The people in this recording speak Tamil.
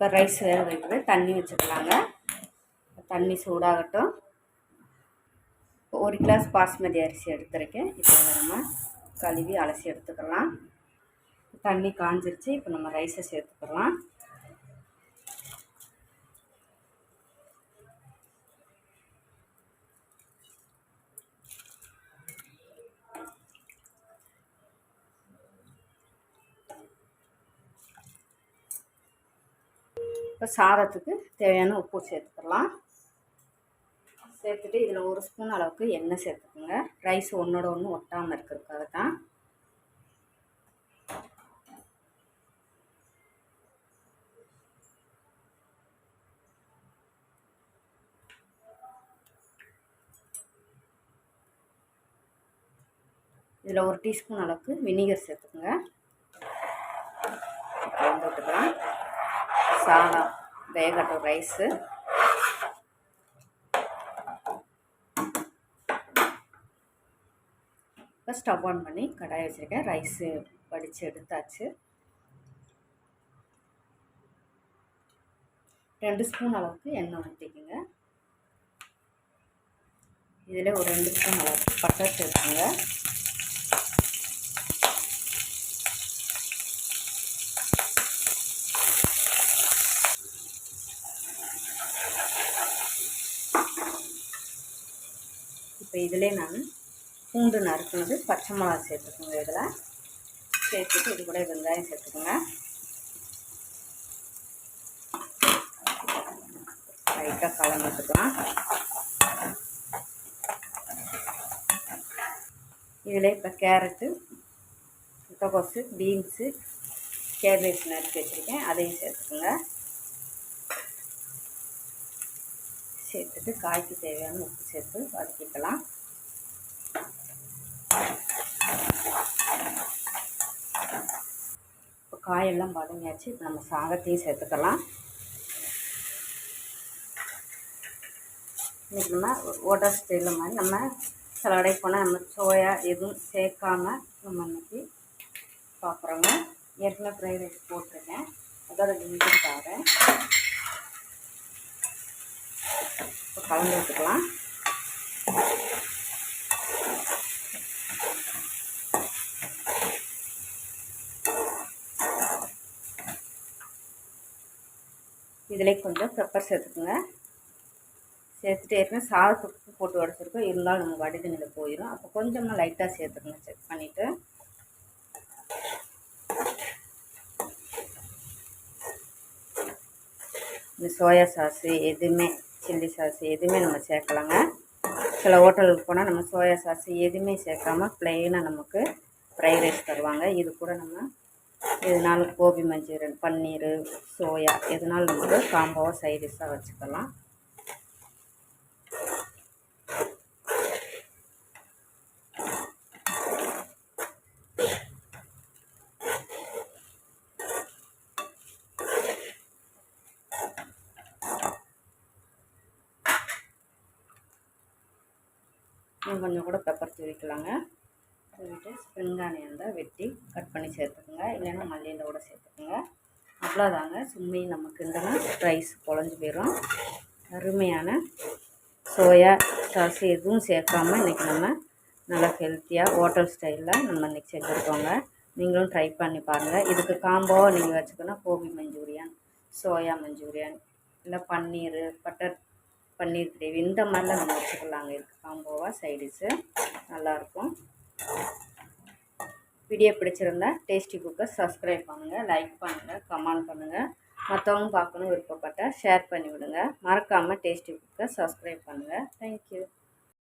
இப்போ ரைஸ் வேக வைக்கிறது தண்ணி வச்சுக்கலாங்க. தண்ணி சூடாகட்டும். ஒரு கிளாஸ் பாஸ்மதி அரிசி எடுத்துருக்கேன். இப்போ நம்ம கழுவி அலசி எடுத்துக்கலாம். தண்ணி காஞ்சிருச்சு. இப்போ நம்ம ரைஸை சேர்த்துக்கலாம். இப்போ சாதத்துக்கு தேவையான உப்பு சேர்த்துக்கலாம். சேர்த்துட்டு இதில் ஒரு ஸ்பூன் அளவுக்கு எண்ணெய் சேர்த்துக்கோங்க. ரைஸ் ஒன்றோட ஒன்று ஒட்டாமல் இருக்கிறதுக்காக தான். இதில் ஒரு டீஸ்பூன் அளவுக்கு வினிகர் சேர்த்துக்கோங்க. கலந்து விட்டுக்கலாம். சாதம் வேகட்டும் ரைஸு இப்போ ஸ்டவ் ஆன் பண்ணி கடாய் வச்சுருக்கேன். ரைஸு வடித்து எடுத்தாச்சு. ரெண்டு ஸ்பூன் அளவுக்கு எண்ணெய் ஊற்றிக்குங்க இதில் ஒரு ரெண்டு ஸ்பூன் அளவுக்கு பட்டை சேர்த்துங்க இப்போ இதிலே நான் பூண்டு நறுக்குனது பச்சை மிளகா சேர்த்துக்கோங்க இதில். சேர்த்துட்டு இது கூட வெங்காயம் சேர்த்துக்கோங்க. லைட்டாக கலந்துக்கலாம் இதில் இப்போ கேரட்டு முட்டைக்கோசு பீன்ஸு கேபேஜ் நறுக்கி வச்சுருக்கேன். அதையும் சேர்த்துக்கோங்க. சேர்த்துட்டு காய்க்கு தேவையான உப்பு சேர்த்து வதக்கிக்கலாம். இப்போ காயெல்லாம் வதங்கியாச்சு இப்போ நம்ம சாதத்தையும் சேர்த்துக்கலாம். இன்றைக்கி நம்ம ஓட்டர் ஸ்டைலில் மாதிரி நம்ம சில கடைக்கு போனால் நம்ம சோயா எதுவும் சேர்க்காம நம்ம இன்றைக்கி பார்க்குறோங்க ஏற்கனவே ஃப்ரைட் ரைஸ் போட்டிருக்கேன். அதோட லிங்க்கும் பாருங்கள் இப்போ கலந்து விட்டுக்கலாம் இதிலே கொஞ்சம் பெப்பர் சேர்த்துக்குங்க. சேர்த்துட்டு ஏற்கனவே சாதத்துக்கு உப்பு போட்டு உடச்சிருக்கோம் இருந்தாலும் நம்ம வடிதண்ணியில் போயிடும் அப்போ கொஞ்சமாக லைட்டாக சேர்த்துக்கங்க. செக் பண்ணிவிட்டு இந்த சோயா சாஸு எதுவுமே சில்லி சாஸ் எதுவுமே நம்ம சேர்க்கலாங்க. சில ஹோட்டலுக்கு போனால் நம்ம சோயா சாஸ் எதுவுமே சேர்க்காம ப்ளெயினாக நமக்கு ஃப்ரைட் ரைஸ் தருவாங்க. இது கூட நம்ம எதுனாலும் கோபி மஞ்சூரியன் பன்னீர் சோயா எதுனாலும் நமக்கு காம்போவாக சைடிஷாக வச்சுக்கலாம். இன்னும் கொஞ்சம் கூட பெப்பர் தூவிக்கலாங்க. தூவிட்டு ஸ்ப்ரிங் ஆனியன் தான் வெட்டி கட் பண்ணி சேர்த்துக்குங்க. இல்லைன்னா மல்லியில் கூட சேர்த்துக்குங்க. அவ்வளோதாங்க சும்மி நமக்கு இருந்தனா ரைஸ் குழஞ்சி போயிடும் அருமையான சோயா சாஸ் எதுவும் சேர்க்காம இன்றைக்கி நம்ம நல்லா ஹெல்த்தியாக ஹோட்டல் ஸ்டைலில் நம்ம இன்றைக்கி செஞ்சுருக்கோங்க. நீங்களும் ட்ரை பண்ணி பாருங்கள் இதுக்கு காம்போவாக நீங்கள் வச்சுக்கணும் கோபி மஞ்சூரியன் சோயா மஞ்சூரியன் இல்லை பன்னீர் பட்டர் பன்னீர் கிரேவி. இந்த மாதிரிலாம் நம்ம வச்சுக்கலாங்க. இதுக்கு காம்போவாக சைடிஷு. நல்லாயிருக்கும். வீடியோ பிடிச்சிருந்தா டேஸ்டி குக்கை சப்ஸ்கிரைப் பண்ணுங்கள் லைக் பண்ணுங்கள் கமெண்ட் பண்ணுங்கள் மற்றவங்க பார்க்கணும் விருப்பப்பட்டால் ஷேர் பண்ணிவிடுங்க. மறக்காமல் டேஸ்டி குக்கை சப்ஸ்கிரைப் பண்ணுங்கள் தேங்க்யூ.